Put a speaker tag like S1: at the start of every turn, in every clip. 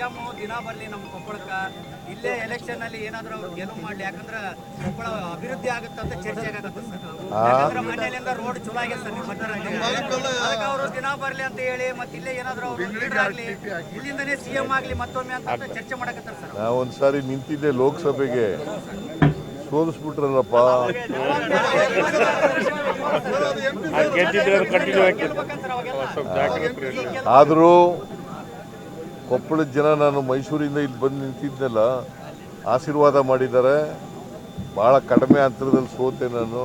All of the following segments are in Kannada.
S1: ಸಿಎಂ ದಿನ ಬರಲಿ ನಮ್ಮ ಕೊಪ್ಪಳಕ್ಕೆ. ಇಲ್ಲೇ ಎಲೆಕ್ಷನ್ ಅಲ್ಲಿ ಏನಾದ್ರು ಅವ್ರು ಗೆಲುವು ಮಾಡಲಿ. ಯಾಕಂದ್ರೆ ಕೊಪ್ಪಳ ಅಭಿವೃದ್ಧಿ ಆಗುತ್ತೆ ಅಂತ ಚರ್ಚೆ ಆಗತ್ತೆ ಸರ್. ಯಾಕಂದ್ರೆ ಮನೆಯಲ್ಲಿಂದ ರೋಡ್ ಚಲೋ ಆಗಿದೆ ಸರ್ ನಿಮ್ಮ ಅದಕ್ಕೆ ಅವರು ದಿನ ಬರಲಿ ಅಂತ ಹೇಳಿ ಮತ್ತೆ ಇಲ್ಲೇ ಏನಾದರೂ ಅವರು ಲೀಡರ್ ಆಗಲಿ ಇಲ್ಲಿಂದನೇ ಸಿಎಂ ಆಗಲಿ ಮತ್ತೊಮ್ಮೆ ಅಂತ ಚರ್ಚೆ ಮಾಡಕತ್ತಾರ ಸರ್.
S2: ನಾ ಒಂದ್ಸಾರಿ ನಿಂತಿದ್ದೆ ಲೋಕಸಭೆಗೆ. ಸೋಲಿಸ್ಬಿಟ್ರಲ್ಲಪ್ಪ. ಆದರೂ ಕೊಪ್ಪಳದ ಜನ ನಾನು ಮೈಸೂರಿಂದ ಇಲ್ಲಿ ಬಂದು ನಿಂತಿದ್ದೆಲ್ಲ ಆಶೀರ್ವಾದ ಮಾಡಿದ್ದಾರೆ. ಭಾಳ ಕಡಿಮೆ ಅಂತರದಲ್ಲಿ ಸೋತೆ ನಾನು.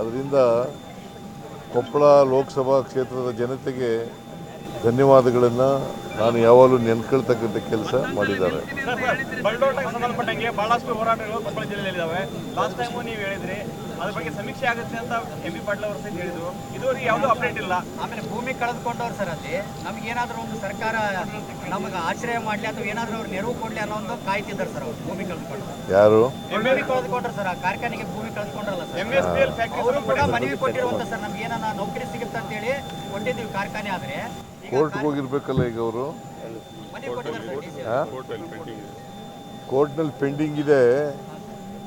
S2: ಅದರಿಂದ ಕೊಪ್ಪಳ ಲೋಕಸಭಾ ಕ್ಷೇತ್ರದ ಜನತೆಗೆ ಧನ್ಯವಾದಗಳನ್ನು ನಾನು ಯಾವಾಗಲೂ ನೆನ್ಕೊಳ್ತಕ್ಕಂಥ ಕೆಲಸ ಮಾಡಿದ್ದಾರೆ.
S3: ಬಹಳಷ್ಟು ಹೋರಾಟಗಳು ಕೊಪ್ಪಳ ಜಿಲ್ಲೆಯಲ್ಲಿ ಅದ್ರ ಬಗ್ಗೆ ಸಮೀಕ್ಷೆ ಆಗುತ್ತೆ ಅಂತ ಎಂ ಬಿ ಪಾಟೀಲ್ ಅವರು ಸಹ ಹೇಳಿದ್ರು. ಇದುವರೆಗೆ ಯಾವುದೂ ಅಪ್ಡೇಟ್ ಇಲ್ಲ.
S1: ಆಮೇಲೆ ಭೂಮಿ ಕಳೆದುಕೊಂಡವ್ರು ಸರ್ ಅಲ್ಲಿ. ನಮ್ಗೆ ಏನಾದ್ರು ಒಂದು ಸರ್ಕಾರ ನಮಗೆ ಆಶ್ರಯ ಮಾಡ್ಲಿ ಅಥವಾ ಏನಾದ್ರು ಅವ್ರು ನೆರವು ಕೊಡ್ಲಿ ಅನ್ನೋ ಒಂದು ಕಾಯ್ತಿದ್ದಾರೆ ಸರ್ ಅವ್ರು ಭೂಮಿ ಕಳೆದುಕೊಂಡು
S2: ಯಾರು?
S1: ಭೂಮಿ ಕಳೆದುಕೊಂಡ್ರು ಸರ್ ಆ ಕಾರ್ಖಾನೆಗೆ ಭೂಮಿ ಕಳೆದುಕೊಂಡ್ರಲ್ಲ sir.
S3: M S P L factory
S1: ಅವರು ಕೂಡ ಮನವಿ ಕೊಟ್ಟಿರುವಂತ ಸರ್ ನಮ್ಗೆ ಏನಾನ ನೌಕರಿ ಸಿಗುತ್ತೆ ಅಂತ ಹೇಳಿ ಕೊಟ್ಟಿದ್ದೀವಿ ಕಾರ್ಖಾನೆ ಆದ್ರೆ. ಕೋರ್ಟ್
S2: ಕೋರ್ಟ್ಗೆ ಹೋಗಿರ್ಬೇಕಲ್ಲ ಈಗ ಅವರು? ಕೋರ್ಟ್ನಲ್ಲಿ ಪೆಂಡಿಂಗ್ ಇದೆ.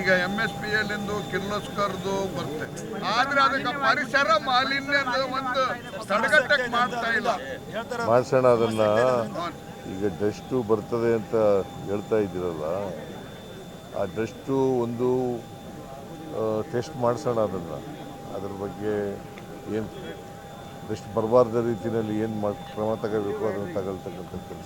S4: ಈಗ ಎಂ ಎಸ್ ಪಿ ಎಲ್ಲಿಂದು ಕಿರ್ಲೋಸ್ಕರ್ದು ಬರುತ್ತೆ. ಆದ್ರೆ ಅದಕ್ಕೆ ಪರಿಸರ ಮಾಲಿನ್ಯದ ಒಂದು ತಡೆಗಟ್ಟಕ್ಕೆ ಮಾಡ್ತಾ ಇಲ್ಲ.
S2: ಭಾಷಣ ಅದನ್ನ ಈಗ ಡಸ್ಟು ಬರ್ತದೆ ಅಂತ ಹೇಳ್ತಾ ಇದ್ದೀರಲ್ಲ, ಆ ಡಸ್ಟು ಒಂದು ಟೆಸ್ಟ್ ಮಾಡಿಸೋಣ ಅದನ್ನು. ಅದ್ರ ಬಗ್ಗೆ ಏನು ಡಸ್ಟ್ ಬರಬಾರ್ದ ರೀತಿಯಲ್ಲಿ ಏನು ಮಾಡಿ, ಕ್ರಮ ತಗೋಬೇಕು, ಅದನ್ನು ತಗೊಳ್ತಕ್ಕಂಥ ಕೆಲಸ